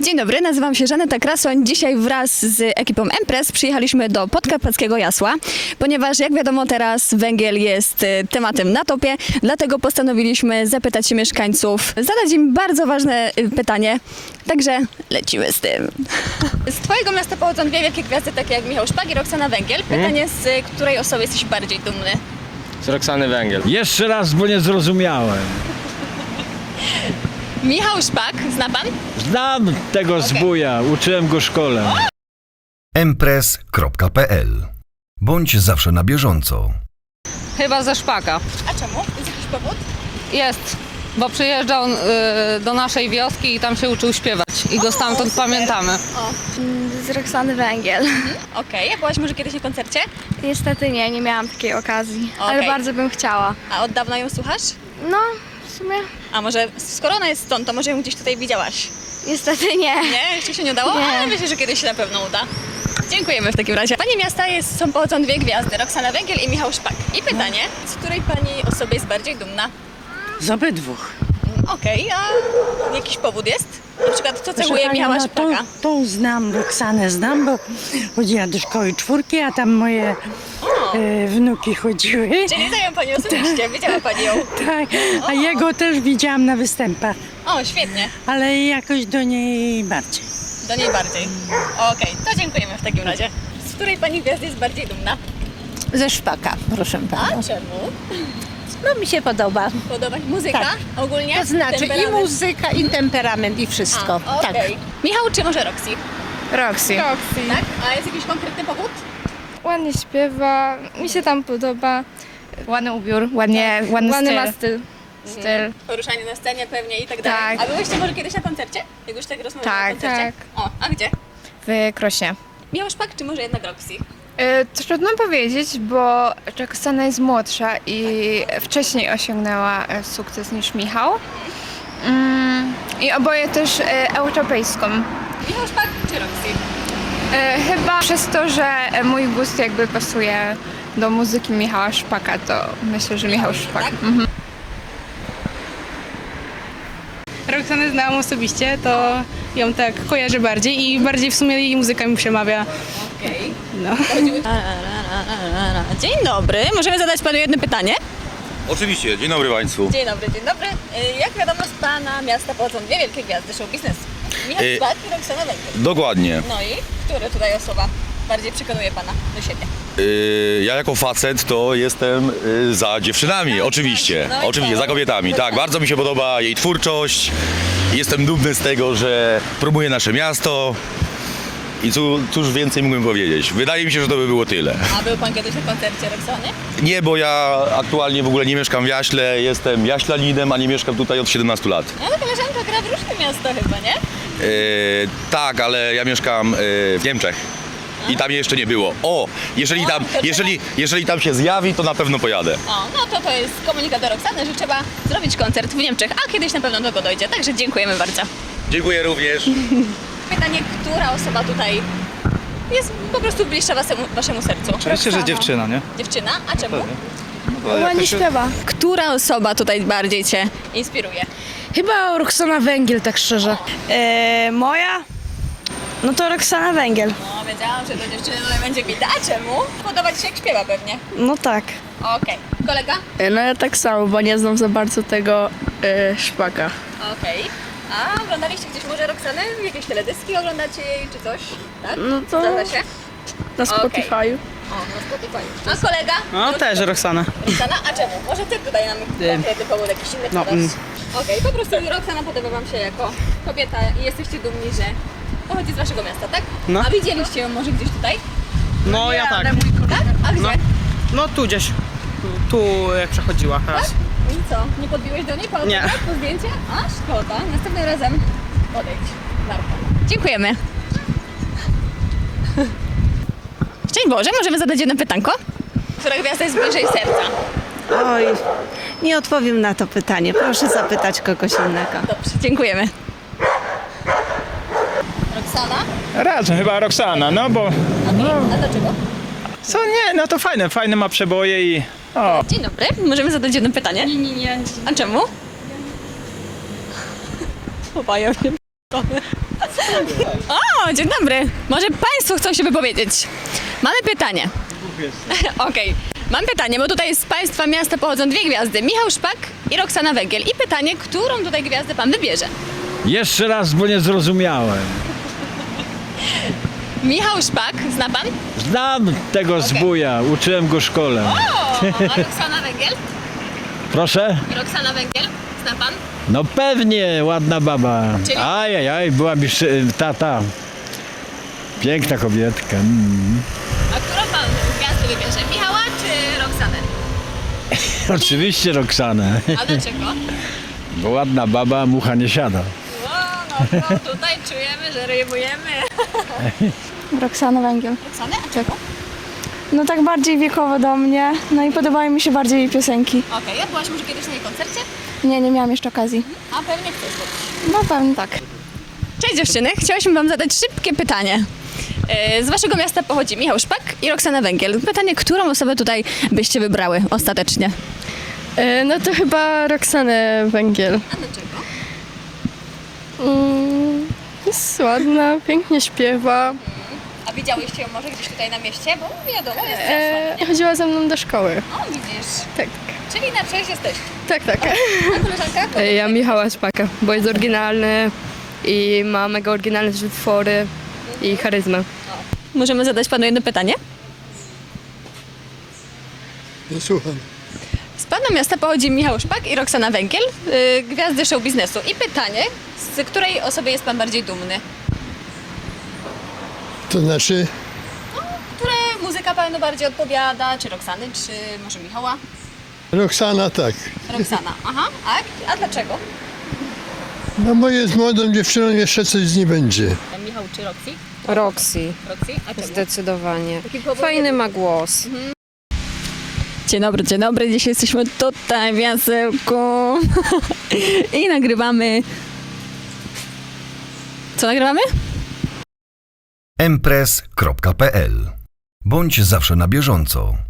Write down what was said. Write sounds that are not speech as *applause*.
Dzień dobry, nazywam się Żaneta Krasoń. Dzisiaj wraz z ekipą Empress przyjechaliśmy do Podkarpackiego Jasła, ponieważ jak wiadomo teraz węgiel jest y, tematem na topie, dlatego postanowiliśmy zapytać się mieszkańców, zadać im bardzo ważne y, pytanie, także lecimy z tym. Z Twojego miasta pochodzą dwie wielkie gwiazdy, takie jak Michał Szpag i Roxana Węgiel. Pytanie, z y, której osoby jesteś bardziej dumny? Z Roxany Węgiel. Jeszcze raz, bo nie zrozumiałem. *laughs* Michał Szpak, zna Pan? Znam tego zbuja, uczyłem go w szkole. empress.pl Bądź zawsze na bieżąco. Chyba ze szpaka. A czemu? Jest jakiś powód? Jest. Bo przyjeżdżał y, do naszej wioski i tam się uczył śpiewać. I go stamtąd super. pamiętamy. Z Roxany Węgiel. Okej, a byłaś może kiedyś na koncercie? Niestety nie, nie miałam takiej okazji, ale Okej. bardzo bym chciała. A od dawna ją słuchasz? No, w sumie A może skoro ona jest stąd, to może ją gdzieś tutaj widziałaś? niestety nie. Nie? Jeszcze się nie udało? Nie. Ale myślę, że kiedyś się na pewno uda. Dziękujemy w takim razie. Pani miasta jest, są pochodzą dwie gwiazdy, Roxana Węgiel i Michał Szpak. I pytanie, z której pani osoby jest bardziej dumna? Z obydwóch. Mm, Okej, a jakiś powód jest? Na przykład co Proszę cechuje pani, Michała no Szpaka? tą znam, Roxanę znam, bo chodziła do szkoły czwórki, a tam moje e, wnuki chodziły. Czyli znają pani osobiście, widziała pani ją. Tak, a jego też widziałam na występach, O, świetnie. ale jakoś do niej bardziej. Do niej bardziej. Okej, to dziękujemy w takim razie. Z której pani gwiazdy jest bardziej dumna? Ze szpaka, proszę A pana. czemu? No mi się podoba. Podoba się muzyka Tak. ogólnie? To znaczy i Temperament? muzyka, i temperament, i wszystko. A, Tak. okej. Michał czy może Roxy? Roxy. Tak? A jest jakiś konkretny powód? Ładnie śpiewa, mi się tam podoba. Ładny ubiór, ładnie, ładny, Ładny styl. ma styl. styl. Poruszanie na scenie pewnie i tak dalej. Tak. A byłyście może kiedyś na koncercie? Jak już tak rozmawiamy Tak. o koncercie? O, a gdzie? W Krośnie. Michał Szpak czy może jednak Roxy? E, Trudno powiedzieć, bo Roxana jest młodsza i wcześniej osiągnęła e, sukces niż Michał. Mm, I oboje też e, europejską. Michał Szpak czy Roxy? E, Chyba przez to, że mój gust jakby pasuje do muzyki Michała Szpaka, to myślę, że Michał Szpak. tak? Mhm. Roxanę znałam osobiście, to ją tak kojarzę bardziej i bardziej w sumie jej muzyka mi przemawia. Okej. No. Dzień dobry, możemy zadać panu jedno pytanie? Oczywiście, dzień dobry Państwu. Dzień dobry, dzień dobry. Y, Jak wiadomo z pana miasta pochodzą dwie wielkie gwiazdy show biznesu. Michał Y- Szpak i Roxana Węgiel. Dokładnie. No i która tutaj osoba bardziej przekonuje pana do siebie? Yy, ja jako facet to jestem yy, za dziewczynami, oczywiście. No i oczywiście, za kobietami. Tak, bardzo mi się podoba jej twórczość. Jestem dumny z tego, że promuje nasze miasto. I cu, cóż więcej mógłbym powiedzieć? Wydaje mi się, że to by było tyle. A był pan kiedyś na koncercie Roxany? Nie, bo ja aktualnie w ogóle nie mieszkam w Jaśle, jestem jaślaninem, a nie mieszkam tutaj od 17 lat. No ale koleżanka gra w różne miasto chyba, nie? Yy, tak, ale ja mieszkam yy, w Niemczech. I tam jeszcze nie było. O, jeżeli tam, jeżeli, jeżeli tam się zjawi, to na pewno pojadę. O, no to to jest komunikat do Roxany, że trzeba zrobić koncert w Niemczech, a kiedyś na pewno do tego dojdzie, także dziękujemy bardzo. Dziękuję również. *laughs* Pytanie, która osoba tutaj jest po prostu bliższa waszemu, waszemu sercu? Oczywiście, że dziewczyna, nie? Dziewczyna? A czemu? Ładnie śpiewa. Która osoba tutaj bardziej cię inspiruje? Chyba Roxana Węgiel, tak szczerze. E, moja? No to Roxana Węgiel. No, wiedziałam, że do dziewczyny tutaj będzie. A czemu? Podoba ci się jak śpiewa pewnie. No tak. Okej. Kolega? No ja tak samo, bo nie znam za bardzo tego e, szpaka. Okej. A oglądaliście gdzieś może Roxanę? Jakieś teledyski oglądacie jej czy coś? Tak? No to Zdarza się? na Okej. Spotify'u. O, na Spotify. A kolega? No też Roxana. Roxana, a czemu? Może ty tutaj nam konkretny powód, jakiś inny no, mm. Okej, po prostu Roxana podoba wam się jako kobieta i jesteście dumni, że pochodzi z waszego miasta, tak? No. A widzieliście ją może gdzieś tutaj? No ja tak. Tak? A gdzie? No. No tu gdzieś. Tu, jak przechodziła raz. I co? Nie podbiłeś do niej po Nie. autograf, po zdjęcie? A szkoda. Następnym razem podejdź. Warto. Dziękujemy. Szczęść Boże, możemy zadać jedno pytanko? Która gwiazda jest bliżej serca? Oj, nie odpowiem na to pytanie. Proszę zapytać kogoś innego. Dobrze, dziękujemy. Roxana? Razem chyba Roxana, no bo... A dlaczego? Co nie, no to fajne, fajne ma przeboje i... O, Dzień dobry, możemy zadać jedno pytanie? Nie, nie, nie. A czemu? *laughs* Obaja mnie O, dzień dobry. Może Państwo chcą się wypowiedzieć. Mamy pytanie. *laughs* Okej. Mam pytanie, bo tutaj z Państwa miasta pochodzą dwie gwiazdy. Michał Szpak i Roxana Węgiel. I pytanie, którą tutaj gwiazdę Pan wybierze? Jeszcze raz, bo nie zrozumiałem. Michał Szpak, zna Pan? Znam tego zbuja, uczyłem go w szkole. O, a *laughs* Roxana Węgiel? Proszę? Roxana Węgiel, zna Pan? No pewnie, ładna baba. Czyli? Ajajaj, była mi szy- tata. Piękna kobietka. Mm. Wybierze? Michała czy Roxanę? *laughs* Oczywiście Roxanę, A dlaczego? *laughs* bo ładna baba, mucha nie siada. O, no to tutaj czujemy, że rymujemy. *laughs* Roxana Węgiel. Roxanę? A czego? No tak bardziej wiekowo do mnie, no i podobały mi się bardziej jej piosenki. Okej, a byłaś może kiedyś na jej koncercie? Nie, nie miałam jeszcze okazji. A pewnie chcesz być. No pewnie tak. Cześć dziewczyny, chciałaśmy Wam zadać szybkie pytanie. E, Z Waszego miasta pochodzi Michał Szpak i Roxana Węgiel. Pytanie, którą osobę tutaj byście wybrały ostatecznie? E, no to chyba Roxanę Węgiel. A dlaczego? Mm, jest ładna, pięknie śpiewa. A widziałyście ją może gdzieś tutaj na mieście? Bo wiadomo, jest E, chodziła ze mną do szkoły. O, widzisz. Tak, Czyli na cześć jesteś. tak, tak. A koleżanka? Ja Michała Szpaka, bo jest oryginalny i ma mega oryginalne utwory i charyzmę. Możemy zadać Panu jedno pytanie? Nie słucham. Z Pana miasta pochodzi Michał Szpak i Roxana Węgiel, y, gwiazdy show biznesu. I pytanie, z której osoby jest Pan bardziej dumny? To znaczy, Które muzyka Panu bardziej odpowiada? Czy Roxany, czy może Michała? Roxana tak. Roxana, aha. A, a dlaczego? No bo jest młodą dziewczyną, jeszcze coś z niej będzie. Michał czy Roxy? Roxy, Roxy? A zdecydowanie. Fajny ma głos. Dzień dobry, dzień dobry. Dzisiaj jesteśmy tutaj w Jasełku i nagrywamy... Co nagrywamy? Empress.pl Bądź zawsze na bieżąco.